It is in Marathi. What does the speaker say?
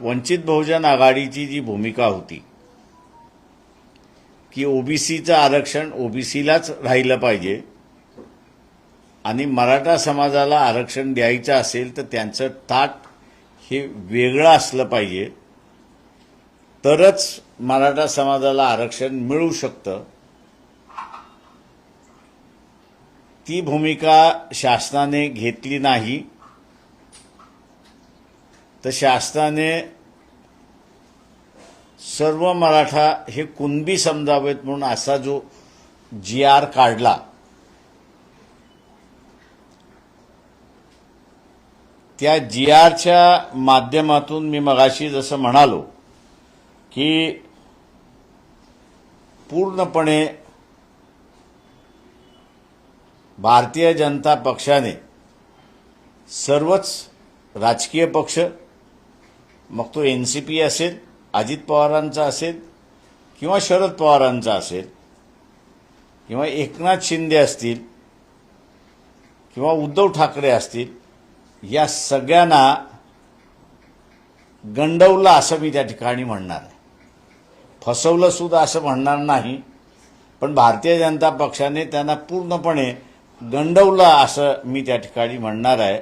वंचित बहुजन आघाडीची जी भूमिका होती की ओबीसीचं आरक्षण ओबीसीलाच राहिलं पाहिजे आणि मराठा समाजाला आरक्षण द्यायचं असेल तर त्यांचं ताट हे वेगळं असलं पाहिजे तरच मराठा समाजाला आरक्षण मिळू शकतं. ती भूमिका शासनाने घेतली नाही. तर शासनाने सर्व मराठा हे कुणबी समजावेत म्हणून असा जो जी आर काढला त्या जी आरच्या माध्यमातून मी मगाशी जसं म्हणालो की पूर्णपणे भारतीय जनता पक्षाने सर्वच राजकीय पक्ष मग तो एन सी पी असेल अजित पवारांचा असेल किंवा शरद पवारांचा असेल किंवा एकनाथ शिंदे असतील किंवा उद्धव ठाकरे असतील या सगळ्यांना गंडवलं असं मी त्या ठिकाणी म्हणणार आहे. फसवलं सुद्धा असं म्हणणार नाही पण भारतीय जनता पक्षाने त्यांना पूर्णपणे गंडवलं असं मी त्या ठिकाणी म्हणणार आहे.